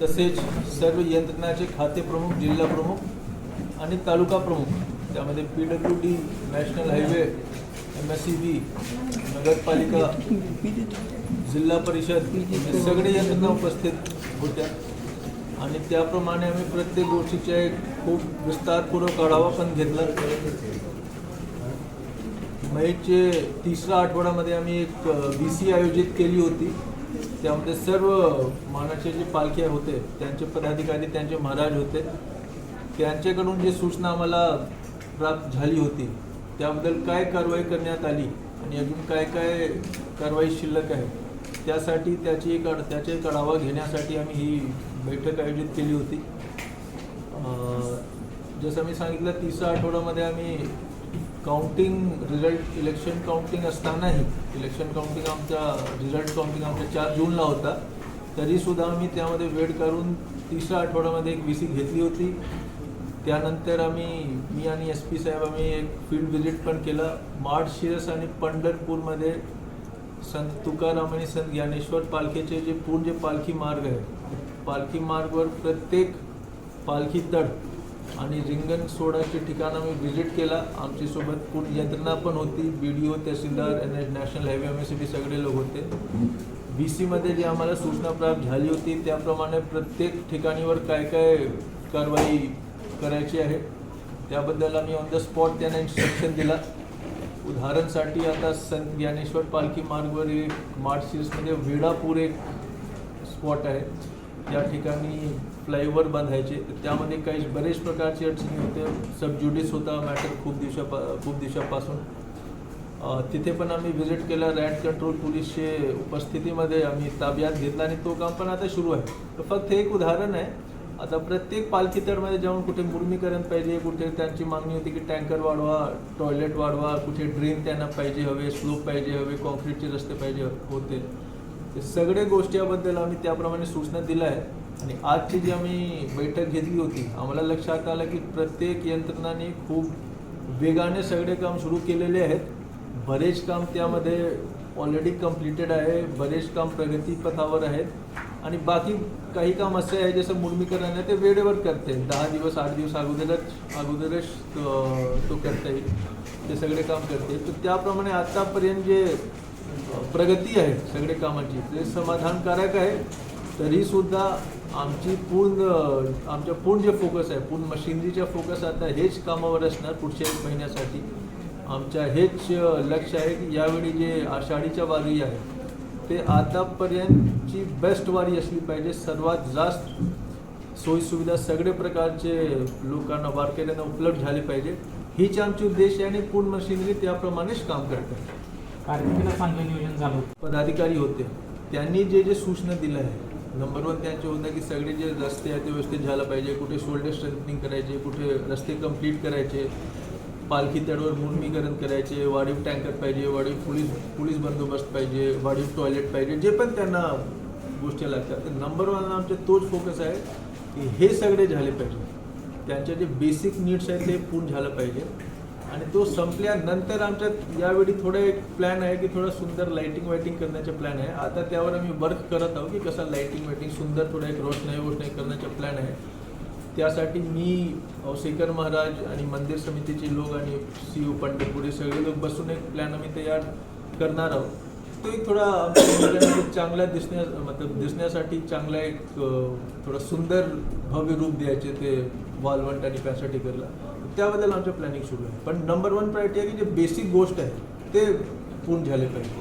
तसेच सर्व यंत्रणाचे खाते प्रमुख जिल्हा प्रमुख आणि तालुका प्रमुख त्यामध्ये P W D national highway M S C B नगरपालिका जिल्हा परिषद हे सगळे यंत्रणा उपस्थित होत्या. आणि त्याप्रमाणे आम्ही प्रत्येक गोष्टीचा एक खूप विस्तारपूर्वक आढावा पण घेतला. मेचे तिसऱ्या आठवड्यामध्ये आम्ही एक बी सी आयोजित केली होती. त्यामध्ये सर्व मानाचे जे पालखी होते त्यांचे पदाधिकारी त्यांचे महाराज होते. त्यांच्याकडून जी सूचना आम्हाला प्राप्त झाली होती त्याबद्दल काय कारवाई करण्यात आली आणि अजून काय काय कारवाई शिल्लक आहे त्यासाठी त्याची एक आढ- एक आढावा घेण्यासाठी आम्ही ही बैठक आयोजित केली होती. अं, जसं मी सांगितलं तिसऱ्या आठवड्यामध्ये आम्ही काउंटिंग रिझल्ट इलेक्शन काउंटिंग असतानाही इलेक्शन काउंटिंग आमचा रिझल्ट काउंटिंग आमच्या चार जूनला होता. तरीसुद्धा आम्ही त्यामध्ये वेळ काढून तिसऱ्या आठवड्यामध्ये एक व्ही सी घेतली होती. त्यानंतर आम्ही मी आणि एस पी साहेब आम्ही एक फील्ड व्हिजिट पण केलं. माडशिरस आणि पंढरपूरमध्ये संत तुकाराम आणि संत ज्ञानेश्वर पालखीचे जे पूर्ण जे पालखी मार्ग आहे पालखी मार्गवर प्रत्येक पालखी तड आणि रिंगण सोडाचे ठिकाण आम्ही व्हिजिट केला. आमच्यासोबत पूर्ण यंत्रणा पण होती बी डी ओ तहसीलदार आणि national highway M S C सगळे लोक होते. बी सीमध्ये जे आम्हाला सूचना प्राप्त झाली होती त्याप्रमाणे प्रत्येक ठिकाणीवर काय काय कारवाई करायची आहे त्याबद्दल आम्ही ऑन द स्पॉट त्यांना इन्स्ट्रक्शन दिला. उदाहरणसाठी आता संत ज्ञानेश्वर पालखी मार्गवर एक मार्चशिरसमध्ये वेडापूर एक स्पॉट आहे. त्या ठिकाणी फ्लायओव्हर बांधायचे. त्यामध्ये काही बरेच प्रकारची अडचणी होते. सबज्युडिस होता मॅटर खूप दिवसापा खूप दिवसापासून. तिथे पण आम्ही व्हिजिट केला. रॅट कंट्रोल पोलीसचे उपस्थितीमध्ये आम्ही ताब्यात घेतला आणि तो काम पण आता सुरू आहे. तर फक्त हे एक उदाहरण आहे. आता प्रत्येक पालखी तळमध्ये जाऊन कुठे मुर्मीकरण पाहिजे कुठे त्यांची मागणी होती की टँकर वाढवा टॉयलेट वाढवा कुठे ड्रेन त्यांना पाहिजे हवे स्लोप पाहिजे हवे कॉन्क्रीटचे रस्ते पाहिजे होते. ते सगळे गोष्टी याबद्दल आम्ही त्याप्रमाणे सूचना दिल्या आहे आणि आजची जी आम्ही बैठक घेतली होती आम्हाला लक्षात आलं की प्रत्येक यंत्रणाने खूप वेगाने सगळे काम सुरू केलेले आहेत. बरेच काम त्यामध्ये ऑलरेडी कम्प्लिटेड आहे बरेच काम प्रगतीपथावर आहेत. आणि बाकी काही काम असे आहे जसं मुर्मीकरण आहे ते वेळेवर करते. दहा दिवस आठ दिवस अगोदरच अगोदरच तो करता. येईल ते सगळे काम करते. तर त्याप्रमाणे आत्तापर्यंत जे प्रगती आहे सगळे कामाची. ते समाधानकारक आहे. तरीसुद्धा आमची पूर्ण आमच्या पूर्ण जे फोकस आहे पूर्ण मशिनरीचा फोकस आता हेच कामावर असणार पुढच्या एक महिन्यासाठी. आमच्या हेच लक्ष आहे की यावेळी जे आषाढीच्या वारी आहे ते आतापर्यंतची बेस्ट वारी असली पाहिजे. सर्वात जास्त सोयीसुविधा सगळे प्रकारचे लोकांना वारकऱ्यांना उपलब्ध झाले पाहिजे. हीच आमची उद्देश आहे आणि पूर्ण मशिनरी त्याप्रमाणेच काम करते कार्तिकीला चांगलं नियोजन झालं होतं. पदाधिकारी होते. त्यांनी जे जे सूचना दिल्या आहे नंबर वन त्यांचे होतं की सगळे जे रस्ते आहेत ते व्यवस्थित झालं पाहिजे कुठे शोल्डर स्ट्रेंथनिंग करायचे कुठे रस्ते कंप्लीट करायचे पालखी तडवर मुर्मीकरण करायचे वाढीव टँकर पाहिजे वाढीव पोलीस पोलीस बंदोबस्त पाहिजे वाढीव टॉयलेट पाहिजे जे पण त्यांना गोष्टी लागतात. तर नंबर वन आमचा तोच फोकस आहे की हे सगळे झाले पाहिजे. त्यांच्या जे बेसिक नीड्स आहेत ते पूर्ण झालं पाहिजे. आणि तो संपल्यानंतर आमच्या यावेळी थोडं एक प्लॅन आहे की थोडं सुंदर लाइटिंग वायटिंग करण्याचा प्लॅन आहे. आता त्यावर आम्ही वर्क करत आहोत की कसा लाइटिंग वायटिंग सुंदर थोडं एक रोषणाई वोषणाई करण्याचा प्लॅन आहे. त्यासाठी मी औसेकर महाराज आणि मंदिर समितीचे लोक आणि सी ओ पंढरपूर सगळे लोक बसून एक प्लॅन आम्ही तयार करणार आहोत. तोही थोडा चांगला दिसण्या मतलब दिसण्यासाठी चांगला एक थोडा सुंदर भव्य रूप द्यायचे ते वालवंट आणि पॅसाटिकरला त्याबद्दल आमचं प्लॅनिंग सुरू आहे. पण नंबर वन प्रायोरिटी आहे की जे बेसिक गोष्ट आहे ते पूर्ण झाले पाहिजे.